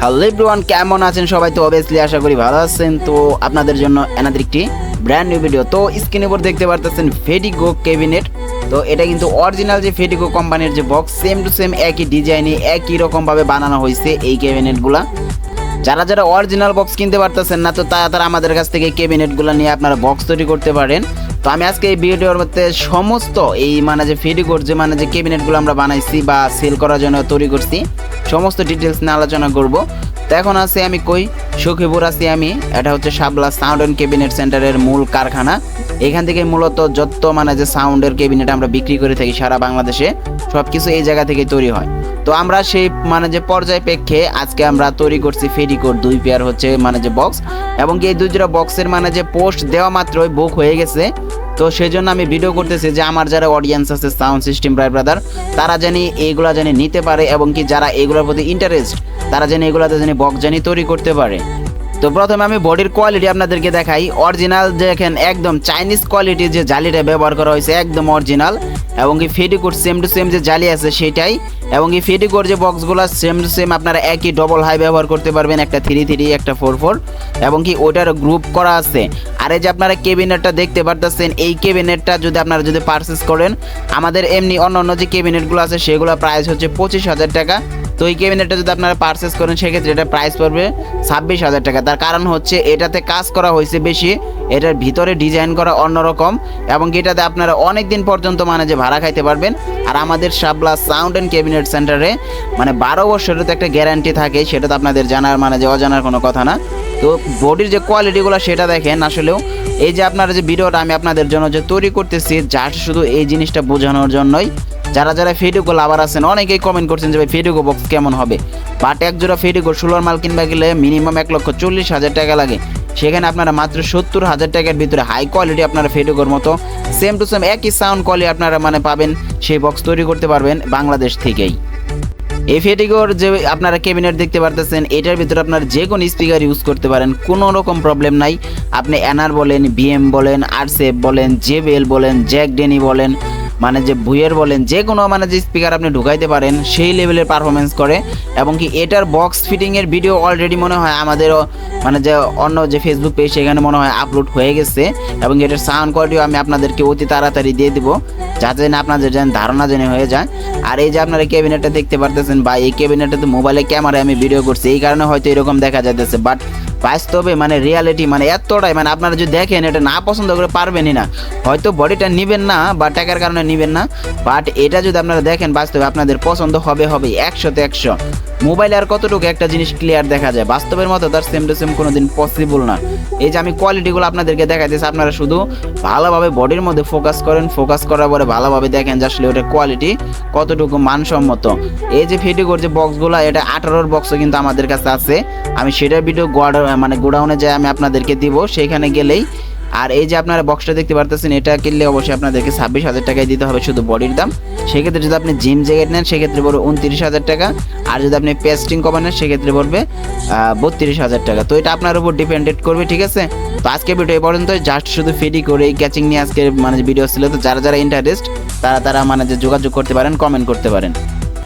Hello কেমন আছেন সবাই? তো অবভিয়াসলি আশা করি ভালো আছেন। তো আপনাদের জন্য এনাদের একটি ব্র্যান্ড নিউ ভিডিও তো স্ক্রিনের উপর দেখতে পারতেছেন ফেডিগো ক্যাবিনেট তো এটা কিন্তু অরিজিনাল যে ফেডিগো কোম্পানির যে বক্স সেম টু সেম একই ডিজাইনে একই রকমভাবে বানানো হয়েছে এই ক্যাবিনেটগুলা যারা যারা অরিজিনাল বক্স কিনতে পারতেছেন না, তো তারা তারা আমাদের কাছ থেকে ক্যাবিনেটগুলো নিয়ে আপনারা বক্স তৈরি করতে পারেন। তো আমি আজকে এই ভিডিওর মধ্যে সমস্ত এই মানে যে ফেডিগোর যে মানে যে ক্যাবিনেটগুলো আমরা বানাইছি বা সেল করার জন্য তৈরি করছি সমস্ত ডিটেলস নিয়ে আলোচনা করব। তো এখন আছি আমি কই? সখীপুর আছি আমি। এটা হচ্ছে শাবলা সাউন্ড অ্যান্ড ক্যাবিনেট সেন্টারের মূল কারখানা। এখান থেকে মূলত যত মানে যে সাউন্ডের ক্যাবিনেট আমরা বিক্রি করে থাকি সারা বাংলাদেশে সব কিছু এই জায়গা থেকে তৈরি হয়। তো আমরা সেই মানে যে পর্যায় প্রেক্ষে আজকে আমরা তৈরি করছি ফেডিকোর দুই পেয়ার হচ্ছে মানে যে বক্স এবং এই দুই দুটা বক্সের মানে যে পোস্ট দেওয়া মাত্রই বুক হয়ে গেছে। তো সেই জন্য আমি ভিডিও করতেছি যে আমার যারা অডিয়েন্স আছে সাউন্ড সিস্টেম ব্রাই ব্রাদার তারা জানি এইগুলো জানি নিতে পারে এবং কি যারা এগুলোর প্রতি ইন্টারেস্ট তারা জানি এগুলাতে জানি বক্স জানি তৈরি করতে পারে। তো প্রথমে আমি বডির কোয়ালিটি আপনাদেরকে দেখাই। অরিজিনাল দেখেন, একদম চাইনিজ কোয়ালিটির যে জালিটা ব্যবহার করা হয়েছে, একদম অরিজিনাল এবং কি ফেডিকোর সেম টু সেম যে জালি আছে সেটাই এবং কি ফেডিকোর যে বক্সগুলো সেম টু সেম আপনারা একই ডবল হাই ব্যবহার করতে পারবেন, একটা থ্রি থ্রি একটা ফোর ফোর এবং কি ওটার গ্রুপ করা আছে। আর এই যে আপনারা কেবিনেটটা দেখতে পারতেছেন, এই কেবিনেটটা যদি আপনারা যদি পারচেস করেন, আমাদের এমনি অন্য অন্য যে কেবিনেটগুলো আছে সেগুলো প্রাইস হচ্ছে পঁচিশ হাজার টাকা। তো এই ক্যাবিনেটটা যদি আপনারা পারচেস করেন, সেক্ষেত্রে এটা প্রাইস পড়বে ছাব্বিশ হাজার টাকা। তার কারণ হচ্ছে এটাতে কাজ করা হয়েছে বেশি, এটার ভিতরে ডিজাইন করা অন্যরকম, এবং এটাতে আপনারা অনেক দিন পর্যন্ত মানে যে ভাড়া খাইতে পারবেন। আর আমাদের শাবলা সাউন্ড অ্যান্ড ক্যাবিনেট সেন্টারে মানে বারো বছরের তো একটা গ্যারান্টি থাকে, সেটা তো আপনাদের জানার মানে যে অজানার কোনো কথা না। তো বডির যে কোয়ালিটিগুলো সেটা দেখেন আসলেও। এই যে আপনারা যে ভিডিওটা আমি আপনাদের জন্য যে তৈরি করতেছি জাস্ট শুধু এই জিনিসটা বোঝানোর জন্যই যারা যারা ফেডিকো লাভার আছেন, অনেকেই কমেন্ট করছেন যে ভাই ফেডিকো বক্স কেমন হবে? বাট এক জোড়া ফেডিকো ষোলোর মাল কিনবা গেলে মিনিমাম এক লক্ষ চল্লিশ হাজার টাকা লাগে। সেখানে আপনারা মাত্র সত্তর হাজার টাকার ভিতরে হাই কোয়ালিটি আপনারা ফেডিকোর মতো সেম টু সেম একই সাউন্ড কোয়ালিটি আপনারা মানে পাবেন, সেই বক্স তৈরি করতে পারবেন বাংলাদেশ থেকেই। এই ফেটিগোর যে আপনারা ক্যাবিনেট দেখতে পারতেছেন, এটার ভিতরে আপনার যে কোনো স্পিকার ইউজ করতে পারেন, কোনো রকম প্রবলেম নাই। আপনি এনআর বলেন বিএম বলেন আরসেফ বলেন জেবেল বলেন জ্যাক ডেনি বলেন মানে যে ভুয়ের বলেন, যে কোনো মানে যে স্পিকার আপনি ঢুকাইতে পারেন, সেই লেভেলের পারফরমেন্স করে। এবং কি এটার বক্স ফিটিংয়ের ভিডিও অলরেডি মনে হয় আমাদেরও মানে যে অন্য যে ফেসবুক পেজ সেখানে মনে হয় আপলোড হয়ে গেছে। এবং এটার সাউন্ড কোয়ালিটিও আমি আপনাদেরকে অতি তাড়াতাড়ি দিয়ে দিব, যাতে না আপনাদের যেন ধারণা জেনে হয়ে যায়। আর এই যে আপনারা ক্যাবিনেটটা দেখতে পারতেছেন, বা এই ক্যাবিনেটটাতে মোবাইলে ক্যামেরায় আমি ভিডিও করছি, এই কারণে হয়তো এরকম দেখা যাইতেছে। বাট বাস্তবে মানে রিয়ালিটি মানে এতটাই মানে আপনারা যদি দেখেন, এটা না পছন্দ করে পারবেনই না। হয়তো বডিটা নেবেন না, বা টাকার কারণে নেবেন না। বাট এটা যদি আপনারা দেখেন, বাস্তবে আপনাদের পছন্দ হবে হবে একশোতে একশো। মোবাইলে আর কতটুকু একটা জিনিস ক্লিয়ার দেখা যায়? বাস্তবের মতো তার সেম টু সেম কোনো দিন পসিবল না। এই যে আমি কোয়ালিটিগুলো আপনাদেরকে দেখাইতেছি, আপনারা শুধু ভালোভাবে বডির মধ্যে ফোকাস করেন ফোকাস করার পরে ভালোভাবে দেখেন যে আসলে ওটার কোয়ালিটি কতটুকু মানসম্মত। এই যে ফেডিগোর যে বক্সগুলো এটা আঠারোর বক্সও কিন্তু আমাদের কাছে আছে। আমি সেটার ভিডিও গোয়াড মানে গোডাউনে যাই আমি আপনাদেরকে দিব সেইখানে গেলেই আর এই যে আপনারা বক্সটা দেখতে পারতেছেন, এটা কিনলে অবশ্যই আপনাদেরকে ছাব্বিশ হাজার টাকায় দিতে হবে শুধু বডির দাম। সেক্ষেত্রে যদি আপনি জিম জ্যাকেট নেন, সেক্ষেত্রে পড়বে উনত্রিশ হাজার টাকা। আর যদি আপনি পেস্টিং কভার নেন, সেক্ষেত্রে পড়বে বত্রিশ হাজার টাকা। তো এটা আপনার উপর ডিপেন্ডেড করবে, ঠিক আছে? তো আজকে ভিডিও এই পর্যন্ত জাস্ট শুধু ফেডি করে এই ক্যাচিং নিয়ে আজকে মানে ভিডিও ছিল। তো যারা যারা ইন্টারেস্ট তারা তারা মানে যে যোগাযোগ করতে পারেন কমেন্ট করতে পারেন।